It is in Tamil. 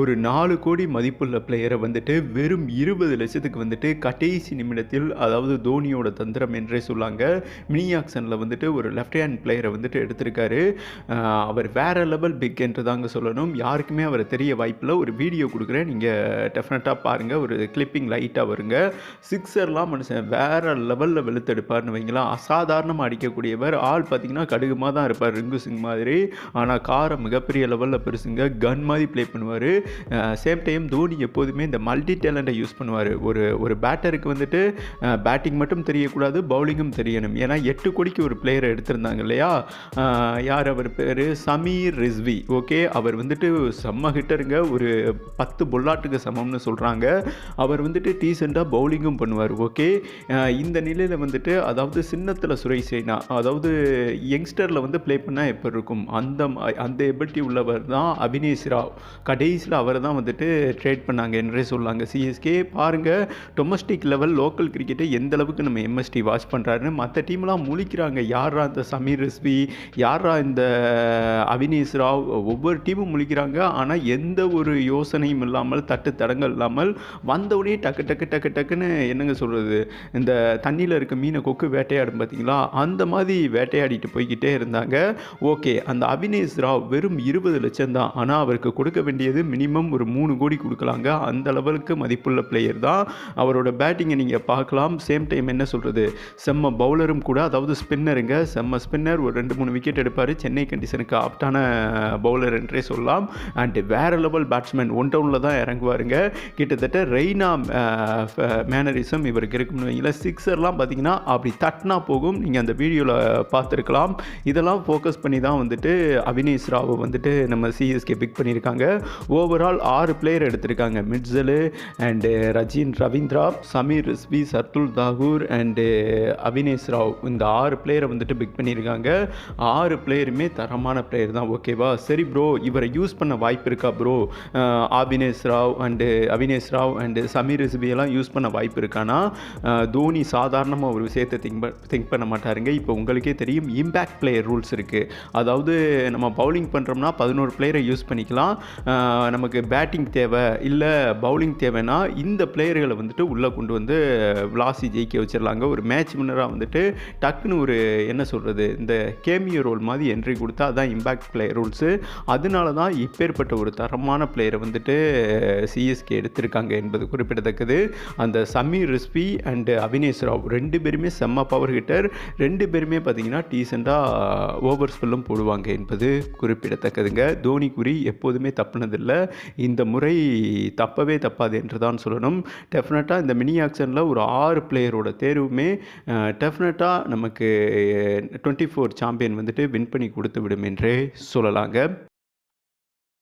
ஒரு நாலு கோடி மதிப்புள்ள பிளேயரை வந்துட்டு வெறும் இருபது லட்சத்துக்கு வந்துட்டு கடைசி நிமிடத்தில் அதாவது தோனியோட தந்திரம் என்றே சொல்லாங்க மினி ஆக்ஷனில் வந்துட்டு ஒரு லெஃப்ட் ஹேண்ட் பிளேயரை வந்துட்டு எடுத்திருக்காரு. அவர் வேற லெவல் பிக் என்று தாங்க சொல்லணும். யாருக்குமே அவரை தெரிய வாய்ப்பில்லை. ஒரு வீடியோ கொடுக்குறேன். நீங்கள் டெஃபினட்டாக பாருங்கள் ஒரு கிளிப்பிங் லைட்டாக வருங்க. சிக்ஸர்லாம் மனுஷன் வேற லெவலில் வெளுத்தெடுப்பார்னு வைங்களா அசாதாரணமாக அடிக்கக்கூடியவர். ஆள் பார்த்தீங்கன்னா கடுகுமாக தான் இருப்பார். ரிங்கு சிங் மாதிரி. ஆனால் காரை மிகப்பெரிய லெவலில் பெருசுங்க. கன் மாதிரி ப்ளே பண்ணுவார். சேம் டைம் தோனி எப்போதுமே இந்த மல்டி டேலண்ட்டை யூஸ் பண்ணுவார். ஒரு ஒரு பேட்டருக்கு வந்துட்டு பேட்டிங் மட்டும் தெரியக்கூடாது பவுலிங்கும் தெரியணும். ஏன்னா எட்டு கோடிக்கு ஒரு பிளேயரை எடுத்திருந்தாங்க இல்லையா? யார் அவர் பேர்? சமீர் ரிஸ்வி. ஓகே அவர் வந்துட்டு செம்ம ஹிட்டருங்க ஒரு பத்து பொல்லாட்டுக்கு சமம்னு சொல்கிறாங்க அவர் வந்துட்டு டீசெண்டாக பவுலிங்கும் பண்ணுவார். ஓகே இந்த நிலையில் வந்துட்டு அதாவது சின்னத்தில் சுரேஷ் ரெய்னா அதாவது யங்ஸ்டரில் வந்து ப்ளே பண்ணால் எப்போ இருக்கும்? அந்த அந்த எபிலிட்டி உள்ளவர் தான் அபினேஷ் ராவ். கடைசியில் அவரை தான் வந்துட்டு ட்ரேட் பண்ணாங்க என்றே சொல்லாங்க. சிஎஸ்கே பாருங்கள் டொமஸ்டிக் லெவல் லோக்கல் கிரிக்கெட்டை எந்த அளவுக்கு நம்ம எம்எஸ்டி வாட்ச் பண்ணுறாருன்னு மற்ற டீம்லாம் முழிக்கிறாங்க. யாரா இந்த சமீர் ரிஸ்வி யாரா இந்த அவினேஷ் ராவ் ஒவ்வொரு டீமும் முழிக்கிறாங்க. ஆனால் எந்த ஒரு யோசனையும் இல்லாமல் தட்டு தடங்கள் இல்லாமல் வந்தவுடனே டக்கு டக்கு டக்கு டக்குன்னு என்னங்க சொல்கிறது இந்த தண்ணியில் இருக்க மீனை கொக்கு வேட்டையாடும் பார்த்தீங்களா அந்த மாதிரி வேட்டையாடிட்டு போய்கிட்டே இருந்தாங்க. ஓகே அந்த அவினேஷ் ராவ் வெறும் இருபது லட்சம் தான். ஆனால் அவருக்கு கொடுக்க வேண்டியது மினி மினிமம் ஒரு மூணு கோடி கொடுக்கலாங்க. அந்த லெவலுக்கு மதிப்புள்ள பிளேயர் தான். அவரோட பேட்டிங்கை நீங்கள் பார்க்கலாம். சேம் டைம் என்ன சொல்கிறது செம்ம பவுலரும் கூட அதாவது ஸ்பின்னருங்க செம்ம ஸ்பின்னர் ஒரு ரெண்டு மூணு விக்கெட் எடுப்பார். சென்னை கண்டிஷனுக்கு ஆப்டான பவுலர் என்றே சொல்லலாம். அண்டு வேறு லெவல் பேட்ஸ்மேன் ஒன் டவுனில் தான் இறங்குவாருங்க. கிட்டத்தட்ட ரெய்னா மேனரிசம் இவருக்கு இருக்கும்னு வைங்களேன். சிக்ஸர்லாம் பார்த்தீங்கன்னா அப்படி தட்டினா போகும். நீங்கள் அந்த வீடியோவில் பார்த்துருக்கலாம். இதெல்லாம் ஃபோக்கஸ் பண்ணி தான் வந்துட்டு அவினேஷ் ராவை வந்துட்டு நம்ம சிஎஸ்கே பிக் பண்ணியிருக்காங்க. ஓ ஓவரால் ஆறு பிளேயர் எடுத்திருக்காங்க. Mitchell and eh, Rachin Ravindra Sameer Rizvi Shardul Thakur and eh, Avinash Rao. இந்த ஆறு பிளேயரை வந்துட்டு பிக் பண்ணியிருக்காங்க. ஆறு பிளேயருமே தரமான பிளேயர் தான். ஓகேவா சரி ப்ரோ இவரை யூஸ் பண்ண வாய்ப்பு இருக்கா bro Avinash Rao and eh, Avinash Rao and Sameer Rizvi எல்லாம் யூஸ் பண்ண வாய்ப்பு இருக்கானா? தோனி சாதாரணமாக ஒரு விஷயத்தை திங்க் திங்க் பண்ண மாட்டாருங்க. இப்போ உங்களுக்கே தெரியும் இம்பேக்ட் பிளேயர் ரூல்ஸ் இருக்குது அதாவது நம்ம பவுலிங் பண்ணுறோம்னா பதினோரு பிளேயரை யூஸ் பண்ணிக்கலாம். நமக்கு பேட்டிங் தேவை இல்லை பவுலிங் தேவைன்னா இந்த பிளேயர்களை வந்துட்டு உள்ளே கொண்டு வந்து விளாசி ஜெயிக்க வச்சிடலாங்க. ஒரு மேட்ச் வின்னராக வந்துட்டு டக்குன்னு ஒரு என்ன சொல்கிறது இந்த கேமியோ ரோல் மாதிரி என்ட்ரி கொடுத்தா அதான் இம்பேக்ட் பிளேயர் ரூல்ஸு அதனால தான் இப்பேற்பட்ட ஒரு தரமான பிளேயரை வந்துட்டு சிஎஸ்கே எடுத்திருக்காங்க என்பது குறிப்பிடத்தக்கது. அந்த சமீர் ரிஸ்பி அண்டு அவினேஷ் ராவ் ரெண்டு பேருமே செம்ம பவர் ஹிட்டர் ரெண்டு பேருமே பார்த்தீங்கன்னா டீசெண்டாக ஓவர் ஸ்பெல்லும் போடுவாங்க என்பது குறிப்பிடத்தக்கதுங்க. தோனி குறி எப்போதுமே தப்புனதில்லை. இந்த முறை தப்பவே தப்பாது என்று தான் சொல்லணும். டெஃபினட்டாக இந்த மினி ஆக்ஷனில் ஒரு ஆறு பிளேயரோட தேர்வுமே டெஃபினட்டாக நமக்கு டுவெண்ட்டி ஃபோர் சாம்பியன் வந்துட்டு வின் பண்ணி கொடுத்து விடும் என்றே சொல்லலாங்க.